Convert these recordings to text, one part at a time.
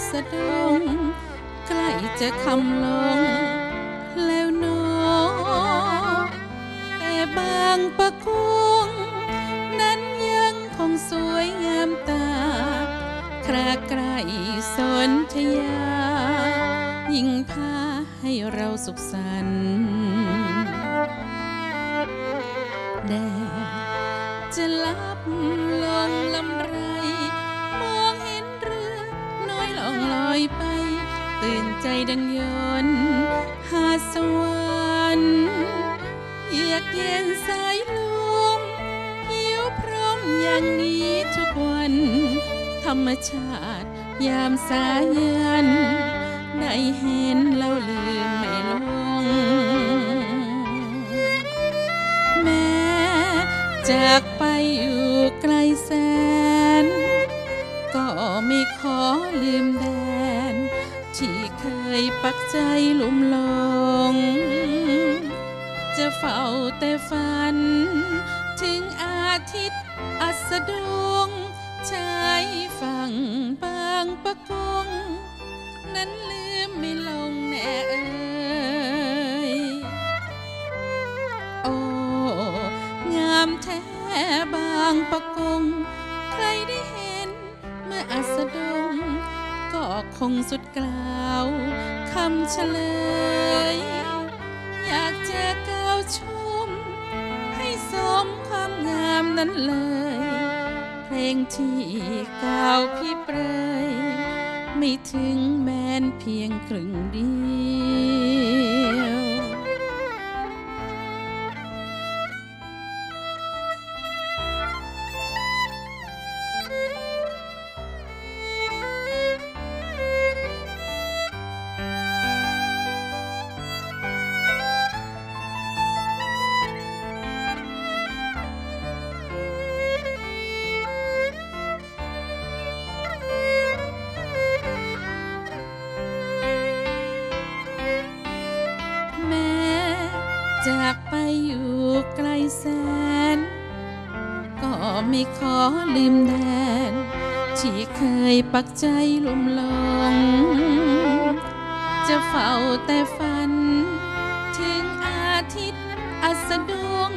อัสดงใกล้จะคำลง แล้วเนอแต่บางประกงนั้นยังคงสวยงามตา คราไกลสนทยา ยิ่งพาให้เราสุขสันต์ องลอยไป ตื่นใจดังยนหาสวรรค์เยือกเย็นสายลมหิวพร้อมอย่างนี้ทุกวัน ธรรมชาติยามสายัน ได้เห็นแล้วลืมไม่ลง แม้จากไปอยู่ไกลแสน ก็ไม่ขอลืมแดน ที่เคยปักใจหลุมหลง จะเฝ้าแต่ฝัน ถึงอาทิตย์อัสดงชายฝั่งบางปะกง นั้นลืมไม่ลงแน่เอ่ยโอ้ งามแท้บางปะกง ใครได้เห็นเมื่ออัสดง คงสุดกล่าวคำเฉลย อยากจะก้าวชม ให้สมความงามนั้นเลย เพลงที่ก้าวพี่เปรยไม่ถึงแม้นเพียงครึ่งเดียว ลืมแดนที่เคยปักใจลุ่มหลง จะเฝ้าแต่ฝัน ถึงอาทิตย์อัสดง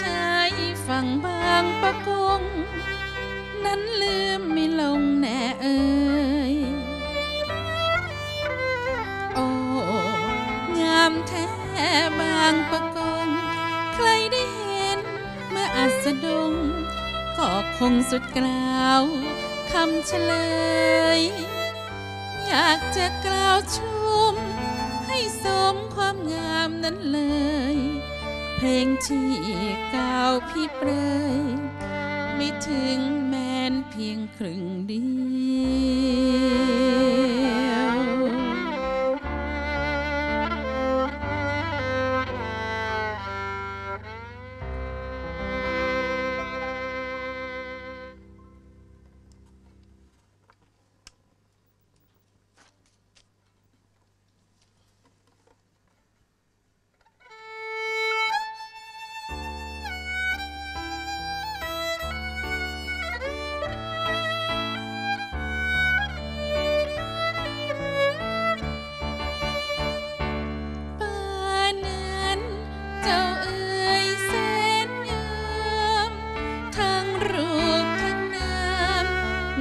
ชายฝั่งบางปะกง นั้นลืมไม่ลงแน่เอ่ยโอ้งามแท้บางปะกง ใครได้เห็นเมื่ออัสดง ก็คงสุดกล่าวคำเฉลย อยากจะกล่าวชม ให้สมความงามนั้นเลย เพลงที่กล่าวพี่เปรยไม่ถึงแม้นเพียงครึ่งเดียว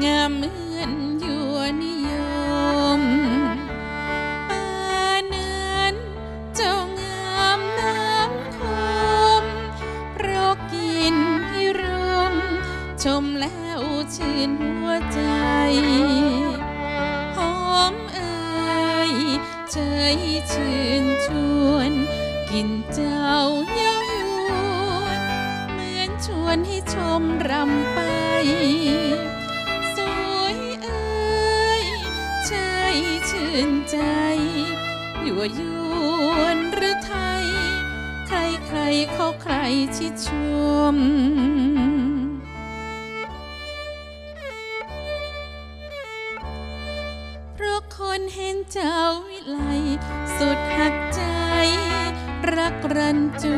งามเหมือนยั่วนิยมป่านนั้นเจ้างามน้ำคมเพราะกินพิรม ชมแล้วชื่นหัวใจหอมเอ่ยเชยชื่นชวน กินเจ้าเย้ายวนเหมือนชวนให้ชมรำไป ชยชื่นใจยั่วยวนหรือไทย ใครใครเขาใครชิดชมเพราะคนเห็นเจ้าวิไลสุดหักใจ รักรันจู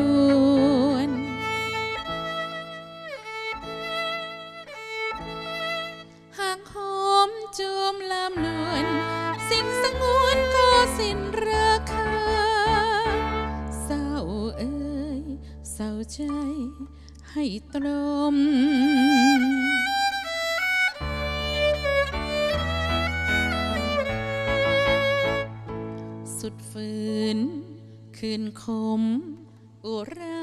ให้ตรมสุดฝืน คืนคม อุรา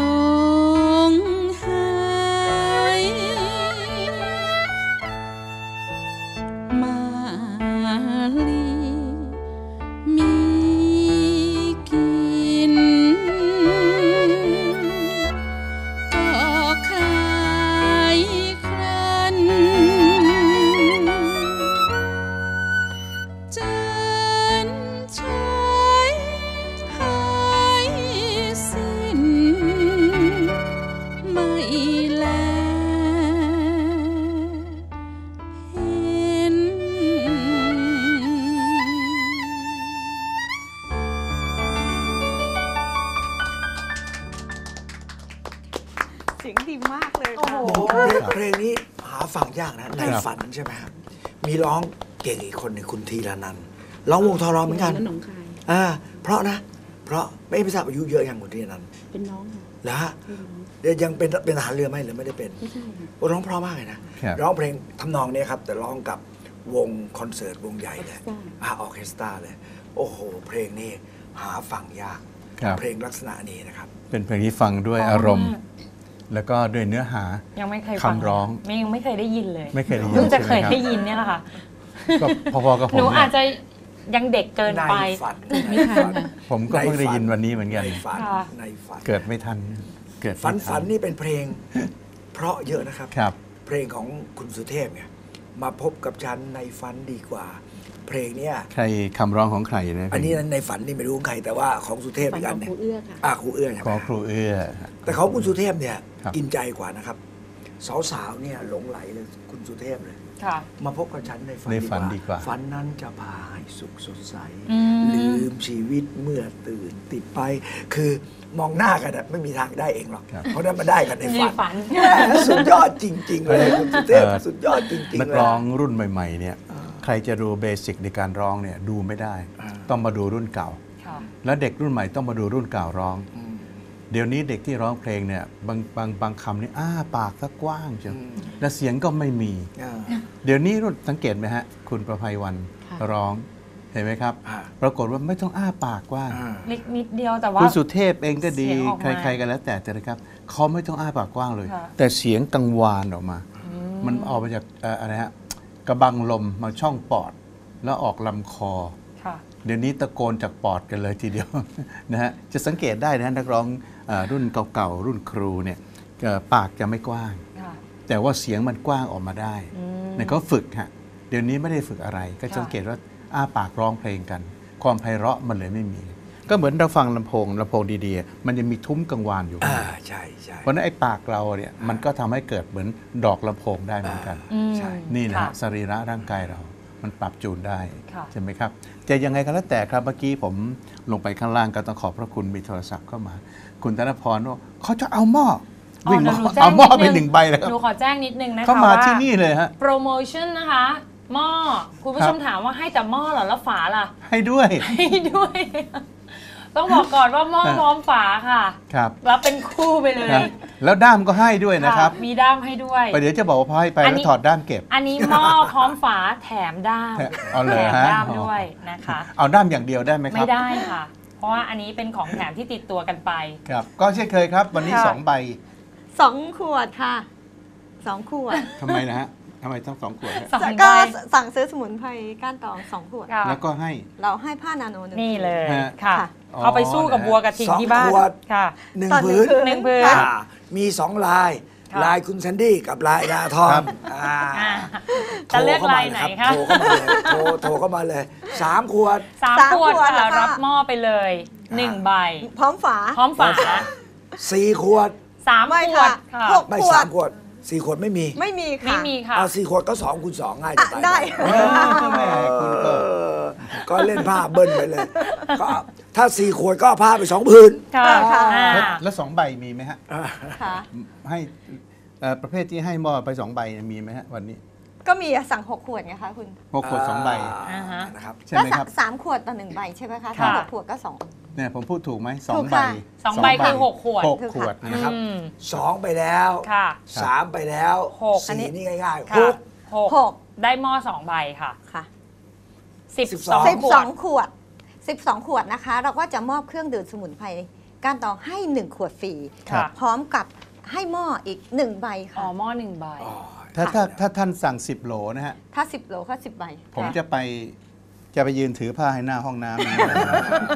อ ไหมครับมีร้องเก่งอีกคนหนึ่งคุณธีรนันท์ร้องวงทอรอเหมือนกันแล้วหนองคาย อ่า เพราะนะ เพราะไม่ไม่ทราบอายุเยอะอย่างคุณธีรนันท์เป็นน้องค่ะเหรอฮะเป็นน้องเดี๋ยวยังเป็นเป็นทหารเรือไหมหรือไม่ได้เป็น ไม่ใช่ค่ะโอ้ร้องเพราะมากเลยนะ ครับ ร้องเพลงทำนองเนี้ยครับ แต่ร้องกับวงคอนเสิร์ตวงใหญ่เลยออเคสตราอ่าออร์เคสตราเลย โอ้โห เพลงนี้หาฟังยาก ครับ เพลงลักษณะนี้นะครับ เป็นเพลงที่ฟังด้วยอารมณ์ แล้วก็ด้วยเนื้อหายังไม่เคยฟังคำร้อง ไม่ยังไม่เคยได้ยินเลยไม่เคยได้ยินเพิ่งจะเคยใช่ไหมครับได้ยินเนี่ยแหละค่ะก็พอๆกับผหนูมอาเนี่จยจะยังเด็กเกินไปในฝันไม่ทันผมก็เพิ่งได้ยินวันนี้เหมือนกันในฝันค่ะในฝันเกิดไม่ทันเกิดไม่ฝันทัฝันนี่เป็นเพลง เพราะเยอะนะครับครับ เพลงของคุณสุเทพเนี่ยมาพบกับฉันในฝันดีกว่า เพลงเนี่ยใครคำร้องของใครนะอันนี้ในฝันนี่ไม่รู้ของใครแต่ว่าของสุเทพฝันอีกขอัอนงเนี่คยรูเอื้อค่ะอ่าครูเอื้อใช่ไหขมอครูเอื้อ แต่ของคุณสุเทพเนี่ยครับกินใจกว่านะครับ สาวๆเนี่ยหลงไหลเลยคุณสุเทพเลยค่ะมาพบกับฉันในฝันในฝันดีกว่า ฝันนั้นจะพาให้สุขสดใสอืมลืมชีวิตเมื่อตื่นติดไป คือมองหน้ากันอะไม่มีทางได้เองหรอกครับเพราะนั้นมาได้กันในในฝันฝันแหมสุดยอดจริง ๆ เลยคุณสุเทพเออสุดยอดจริงนักๆเลยร้องรุ่นใหม่ ๆ เนี่ย ใครจะรู้เบสิกในการร้องเนี่ยดูไม่ได้อ่าต้องมาดูรุ่นเก่าค่ะแล้วเด็กรุ่นใหม่ต้องมาดูรุ่นเก่าร้องอืมเดี๋ยวนี้เด็กที่ร้องเพลงเนี่ยบางบางบางคำนี่อ้าปากซะกว้างจังอืมและเสียงก็ไม่มีอ่าเดี๋ยวนี้รุ่นสังเกตไหมฮะ คุณประภัยวันค่ะร้องเห็นไหมครับอ่าปรากฏว่าไม่ต้องอ้าปากกว้างอ่าเล็กนิดเดียวแต่ว่าคุณสุเทพเองก็ดีเสียงออกมาใครๆกันแล้วแต่แต่นะครับเขาไม่ต้องอ้าปากกว้างเลยค่ะแต่เสียงกังวานออกมา มันออกมาจากเอ่ออะไรฮะ กระบังลมมาช่องปอด แล้วออกลำคอ ค่ะเดี๋ยวนี้ตะโกนจากปอดกันเลยทีเดียว นะฮะจะสังเกตได้นะนักร้องเอ่อรุ่นเก่าๆรุ่นครูเนี่ยเอ่อปากจะไม่กว้าง ค่ะแต่ว่าเสียงมันกว้างออกมาได้อืม เนี่ยเขาฝึกฮะเดี๋ยวนี้ไม่ได้ฝึกอะไร ก็ค่ะ สังเกตว่าอ้าปากร้องเพลงกัน ความไพเราะมันเลยไม่มี ก็เหมือนเราฟังลำโพงลำโพงดีๆ มันจะมีทุ้มกังวานอยู่อ่าใช่ใช่เพราะฉะนั้นไอ้ปากเราเนี่ยมันก็ทำให้เกิดเหมือนดอกลำโพงได้เหมือนกันอืมใช่นี่นะค่ฮะสรีระร่างกายเรา มันปรับจูนได้ค่ะใช่ไหมครับจะยังไงก็แล้วแต่ครับเมื่อกี้ผมลงไปข้างล่างก็ต้องขอบพระคุณมีโทรศัพท์เข้ามา คุณธนพรว่าเขาจะเอาหม้ออ๋อวิ่งเดี๋ยวมาหนูแจ้งเอาหม้อไปนิดนึงหนึ่งใบเลยครับหนูขอแจ้งนิดนึงนะคะเข้ามาว่าที่นี่เลยฮะโปรโมชั่นนะคะหม้อคุณผู้ชมครับถามว่าให้แต่หม้อเหรอแล้วฝาล่ะ ให้ด้วยให้ด้วย ต้องบอกก่อนว่าหม้อพร้อมฝาค่ะครับรับเป็นคู่ไปเลยครับแล้วด้ามก็ให้ด้วยนะครับ มีด้ามให้ด้วยไปเดี๋ยวจะบอกว่าพอให้ไปอันแล้วนี้ถอดด้ามเก็บ อันนี้หม้อพร้อมฝาแถมด้ามแถมเอาเลยแถมฮะด้ามด้วยนะคะ เอาด้ามอย่างเดียวได้ไหมคไม่รับได้ค่ะ เพราะว่าอันนี้เป็นของแถมที่ติดตัวกันไปครับก็เช่นเคยครับ วันนี้ค่ะสองใบสองขวดค่ะสองขวดทำไมนะฮะทำไมต้องสองขวดฮะสองใบก็สั่งซื้อสมุนไพรก้านตองสองขวดค่ะแล้วก็ให้เราให้ผ้านาโนหนึ่งนี่เลยฮะค่ะค่ะอ๋อ เอาไปสู้กับวัวกระทิงสองที่บ้านขวดค่ะหนึ่งตอนหนึ่พื้งนคืนหนึ่งพื้นค่ะอ่ามีสองลาย ค่ะลายคุณแซนดี้กับลายนาทอครัมบอ่าอ่าจะเลือกลายไหนคะ โทรเข้ามาเลยโทรโทรเข้ามาเลยสามขวด สามสามขวดขวดค่ะแล้วก็ รับหม้อไปเลยหนึ่งใบ พร้อมฝา พร้อมฝาสี่ขวด สามไม่ขวค่ะดค่ะหกไม่ขวสาดมขวดสี่ขวดไม่มีไม่มีค่ะ ไม่มีค่ะ เอาสี่ขวดก็สองคูณสองง่ายจะอะตายได้ เออแม่คุณก็เออ ก็เล่นผ้าเบิ้ลไปเลยก็ถ้าสี่ขวดก็เอาผ้าไปสองผืน ค่ะค่ะอ่าแล้วแล้วสองใบมีไหมฮะ ค่ะ ให้เอ่อประเภทที่ให้หม้อไปสองใบเนี่ยมีไหมฮะวันนี้ก็มีสั่งหกขวดไงคะคุณหกขวดสองใบ อ่าฮะ นะครับใช่ไหมครับก็สามขวดต่อหนึ่งใบใช่ไหมคะค่ะถ้าหกขวดก็สอง เนี่ยผมพูดถูกไหมสองถูกใบค่ะ สองใบคือหกขวด หกขวดนะนะคครับรับอืมสองไปแล้วค่ะสามไปแล้วหกสี่นี่ง่ายๆหค่ะกหกหกได้หม้อสองใบค่ะ ค่ะ สิบสิบสสอองงสิบขวสอดงขวดสิบสองขวดนะคะ เราก็จะมอบเครื่องดื่มสมุนไพรก้านตองให้หนึ่งขวดฟรีค่ะพร้อมกับให้หม้ออีกหนึ่งใบอ๋อค่ะ หม้อหนึ่งใบ อ๋อ ถ้าถ้าถ้าท่านสั่ง 10 โหลนะฮะ ถ้าสิบโลก็สิบใบผมจะไปจะไปยืนถือผ้าให้หน้าห้องน้ำนะ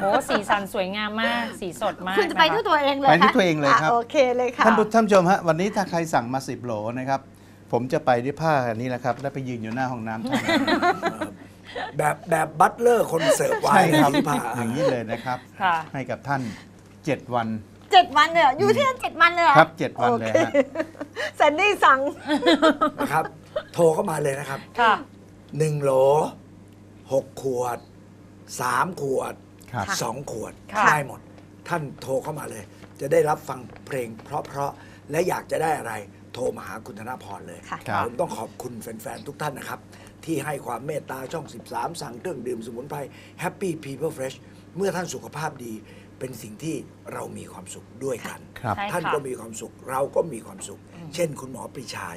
โอ้สีสันสวยงามมาก สีสดมากคุณจะไปนด้วยตัวเองเลยไปด้วยคะตัวเองเลยครับะโอเคเลยค่ะ ท่านผู้ท่านผู้ชมฮะวันนี้ถ้าใครสั่งมา10โหลนะครับ ผมจะไปด้วยผ้าอันนี้แหละครับ แล้วไปยืนอยู่หน้าห้องน้ำท่าน แบบแบบบัตเลอร์คนเสิร์ฟไวใช่ครับที่ผ่าอย่างนี้เลยนะครับ ค่ะ ให้กับท่าน 7 วัน เจ็ดวันเลยเหรออยู่ที่นั่นเจ็ดวันเลยเหอครับเจ็ดวันเลยฮะ โอคแซนดี้สั่ง นะครับ โทรเข้ามาเลยนะครับค่ะ หนึ่งโหลหกขวดสามขวดครับ สองขวดค่ะ ได้หมด ท่านโทรเข้ามาเลย จะได้รับฟังเพลงเพราะๆและอยากจะได้อะไรโทรมาหาคุณธนพรเลย ค่ะ ครับ ผมต้องขอบคุณแฟน ๆ ทุกท่านนะครับ ที่ให้ความเมตตาช่อง 13 สั่งเครื่องดื่มสมุนไพร Happy People Fresh เมื่อท่านสุขภาพดีเป็นสิ่งที่เรามีความสุขด้วยกัน ครับ ใช่ท่านค่ะก็มีความสุขเราก็มีความสุข เช่นคุณหมอปรีชา